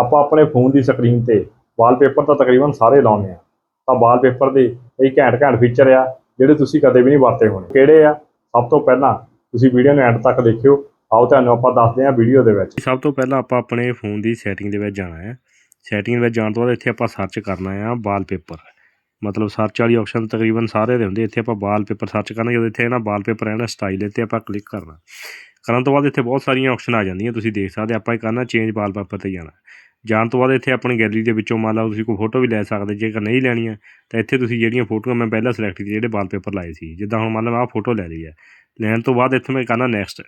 ਆਪਾਂ ਆਪਣੇ ਫੋਨ ਦੀ ਸਕਰੀਨ ਤੇ ਵਾਲਪੇਪਰ ਤਾਂ ਤਕਰੀਬਨ ਸਾਰੇ ਲਾਉਂਦੇ ਆ ਤਾਂ ਵਾਲਪੇਪਰ ਦੇ ਕਈ ਘੈਂਟ ਘੈਂਟ ਫੀਚਰ ਆ, ਜਿਹੜੇ ਤੁਸੀਂ ਕਦੇ ਵੀ ਨਹੀਂ ਵਰਤੇ ਹੋਣੇ। ਕਿਹੜੇ ਆ? ਸਭ ਤੋਂ ਪਹਿਲਾਂ ਤੁਸੀਂ ਵੀਡੀਓ ਨੂੰ ਐਂਡ ਤੱਕ ਦੇਖਿਓ। ਆਓ ਤੁਹਾਨੂੰ ਆਪਾਂ ਦੱਸਦੇ ਹਾਂ ਵੀਡੀਓ ਦੇ ਵਿੱਚ। ਸਭ ਤੋਂ ਪਹਿਲਾਂ ਆਪਾਂ ਆਪਣੇ ਫੋਨ ਦੀ ਸੈਟਿੰਗ ਦੇ ਵਿੱਚ ਜਾਣਾ ਹੈ। ਸੈਟਿੰਗ ਵਿੱਚ ਜਾਣ ਤੋਂ ਬਾਅਦ ਇੱਥੇ ਆਪਾਂ ਸਰਚ ਕਰਨਾ ਹੈ ਵਾਲਪੇਪਰ। ਮਤਲਬ ਸਰਚ ਵਾਲੀ ਆਪਸ਼ਨ ਤਕਰੀਬਨ ਸਾਰੇ ਦੇ ਹੁੰਦੇ। ਇੱਥੇ ਆਪਾਂ ਵਾਲਪੇਪਰ ਸਰਚ ਕਰਨਾ, ਜਦੋਂ ਇੱਥੇ ਨਾ ਵਾਲਪੇਪਰ ਹੈ ਨਾ ਸਟਾਈਲ ਇੱਥੇ ਆਪਾਂ ਕਲਿੱਕ ਕਰਨਾ। ਕਰਨ ਤੋਂ ਬਾਅਦ ਇੱਥੇ ਬਹੁਤ ਸਾਰੀਆਂ ਆਪਸ਼ਨ ਆ ਜਾਂਦੀਆਂ। ਤੁਸੀਂ ਦੇਖ ਸਕਦੇ ਆਪਾਂ ਇਹ ਕਰਨਾ ਚੇਂਜ ਵਾਲਪੇਪਰ ਤੇ ਜਾਣਾ। ਜਾਣ ਤੋਂ ਬਾਅਦ ਇੱਥੇ ਆਪਣੀ ਗੈਲਰੀ ਦੇ ਵਿੱਚੋਂ ਮੰਨ ਲਓ ਤੁਸੀਂ ਕੋਈ ਫੋਟੋ ਵੀ ਲੈ ਸਕਦੇ ਜੇਕਰ ਨਹੀਂ ਲੈਣੀ ਹੈ, ਤਾਂ ਇੱਥੇ ਤੁਸੀਂ ਜਿਹੜੀਆਂ ਫੋਟੋਆਂ ਮੈਂ ਪਹਿਲਾਂ ਸਿਲੈਕਟ ਕੀਤੀ ਜਿਹੜੇ ਵਾਲਪੇਪਰ ਲਾਏ ਸੀ, ਜਿੱਦਾਂ ਹੁਣ ਮੰਨ ਲਓ ਆਹ ਫੋਟੋ ਲੈ ਲਈ ਹੈ। ਲੈਣ ਤੋਂ ਬਾਅਦ ਇੱਥੇ ਮੈਂ ਕਰਨਾ ਨੈਕਸਟ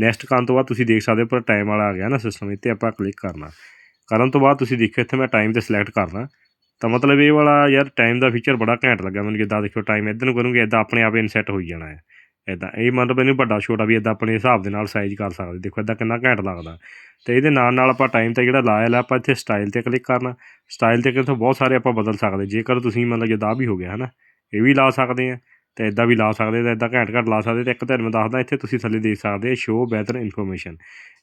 ਨੈਕਸਟ ਕਰਨ ਤੋਂ ਬਾਅਦ ਤੁਸੀਂ ਦੇਖ ਸਕਦੇ ਹੋ ਪਰ ਟਾਈਮ ਵਾਲਾ ਆ ਗਿਆ ਨਾ ਸਿਸਟਮ ਇੱਥੇ, ਆਪਾਂ ਕਲਿੱਕ ਕਰਨਾ। ਕਰਨ ਤੋਂ ਬਾਅਦ ਤੁਸੀਂ ਦੇਖਿਓ ਇੱਥੇ ਮੈਂ ਟਾਈਮ ਤੇ ਸਿਲੈਕਟ ਕਰਨਾ। ਤਾਂ ਮਤਲਬ ਇਹ ਵਾਲਾ ਯਾਰ ਟਾਈਮ ਦਾ ਫੀਚਰ ਬੜਾ ਘੈਂਟ ਲੱਗਾ ਮੈਨੂੰ, ਜਿੱਦਾਂ ਦੇਖਿਓ ਟਾਈਮ ਇੱਧਰ ਨੂੰ ਕਰੂੰਗੇ, ਇੱਦਾਂ ਆਪਣੇ ਆਪ ਇਨਸੈਟ ਹੋਈ ਜਾਣਾ ਹੈ। ਇੱਦਾਂ ਇਹ ਮਤਲਬ ਇਹਨੂੰ ਵੱਡਾ ਛੋਟਾ ਵੀ ਇੱਦਾਂ ਆਪਣੇ ਹਿਸਾਬ ਦੇ ਨਾਲ ਸਾਈਜ਼ ਕਰ ਸਕਦੇ, ਦੇਖੋ ਇੱਦਾਂ ਕਿੰਨਾ ਘੈਂਟ ਲੱਗਦਾ। ਤੇ ਇਹਦੇ ਨਾਲ ਨਾਲ ਆਪਾਂ ਟਾਈਮ ਤੇ ਜਿਹੜਾ ਲਾਇਆ ਲਾ, ਆਪਾਂ ਇੱਥੇ ਸਟਾਈਲ ਤੇ ਕਲਿੱਕ ਕਰਨਾ। ਸਟਾਈਲ ਤੇ ਕਿਥੋਂ ਬਹੁਤ ਸਾਰੇ ਆਪਾਂ ਬਦਲ ਸਕਦੇ, ਜੇਕਰ ਤੁਸੀਂ ਮਤਲਬ ਜਿੱਦਾਂ ਵੀ ਹੋ ਗਿਆ, ਹਨਾ? ਇਹ ਵੀ ਲਾ ਸਕਦੇ ਆ, ਤੇ ਇਦਾਂ ਵੀ ਲਾ ਸਕਦੇ, ਤਾਂ ਇਦਾਂ ਘੈਂਟ ਘੱਟ ਲਾ ਸਕਦੇ, ਤੇ ਇੱਕ ਤੁਹਾਨੂੰ ਮੈਂ ਦੱਸਦਾ, ਇੱਥੇ ਤੁਸੀਂ ਥੱਲੇ ਦੇਖ ਸਕਦੇ ਸ਼ੋ ਵੈਦਰ ਇਨਫੋਰਮੇਸ਼ਨ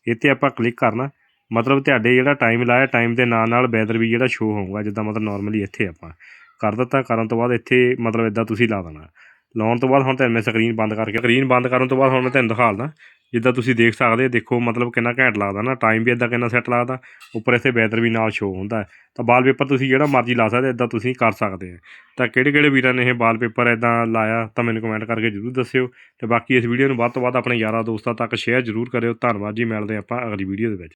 ਇੱਥੇ ਆਪਾਂ ਕਲਿੱਕ ਕਰਨਾ, ਮਤਲਬ ਤੁਹਾਡੇ ਜਿਹੜਾ ਟਾਈਮ ਲਾਇਆ ਟਾਈਮ ਦੇ ਨਾਲ ਨਾਲ ਵੈਦਰ ਵੀ ਜਿਹੜਾ ਸ਼ੋ ਹੋਊਗਾ, ਜਿੱਦਾਂ ਮਤਲਬ ਨਾਰਮਲੀ ਇੱਥੇ ਆਪਾਂ ਕਰ ਦਿੱਤਾ, ਕਰਨ ਤੋਂ ਬਾਅਦ ਇੱਥੇ ਮਤਲਬ ਇਦਾਂ ਤੁਸੀਂ ਲਾ ਦੇਣਾ। ਲਾਉਣ ਤੋਂ ਬਾਅਦ ਹੁਣ ਤੁਹਾਨੂੰ ਮੈਂ ਸਕਰੀਨ ਬੰਦ ਕਰਕੇ ਸਕਰੀਨ ਬੰਦ ਕਰਨ ਤੋਂ ਬਾਅਦ ਹੁਣ ਮੈਂ ਤੁਹਾਨੂੰ ਦਿਖਾਉਂਦਾ ਜਿੱਦਾਂ ਤੁਸੀਂ ਦੇਖ ਸਕਦੇ ਦੇਖੋ ਮਤਲਬ ਕਿੰਨਾ ਘੈਂਟ ਲੱਗਦਾ ਨਾ ਟਾਈਮ ਵੀ ਇਦਾਂ ਕਿੰਨਾ ਸੈੱਟ ਲੱਗਦਾ, ਉੱਪਰ ਇੱਥੇ ਵੈਦਰ ਵੀ ਨਾਲ ਸ਼ੋ ਹੁੰਦਾ ਹੈ। ਤਾਂ ਵਾਲਪੇਪਰ ਤੁਸੀਂ ਜਿਹੜਾ ਮਰਜ਼ੀ ਲਾ ਸਕਦੇ ਇਦਾਂ ਤੁਸੀਂ ਕਰ ਸਕਦੇ ਆ ਤਾਂ ਕਿਹੜੇ ਕਿਹੜੇ ਵੀਰਾਂ ਨੇ ਇਹ ਵਾਲਪੇਪਰ ਇਦਾਂ ਲਾਇਆ, ਤਾਂ ਮੈਨੂੰ ਕਮੈਂਟ ਕਰਕੇ ਜਰੂਰ ਦੱਸਿਓ। ਤੇ ਬਾਕੀ ਇਸ ਵੀਡੀਓ ਨੂੰ ਵੱਧ ਤੋਂ ਵੱਧ ਆਪਣੇ ਯਾਰਾਂ ਦੋਸਤਾਂ ਤੱਕ ਸ਼ੇਅਰ ਜਰੂਰ ਕਰਿਓ। ਧੰਨਵਾਦ ਜੀ, ਮਿਲਦੇ ਆਪਾਂ ਅਗਲੀ ਵੀਡੀਓ ਦੇ ਵਿੱਚ।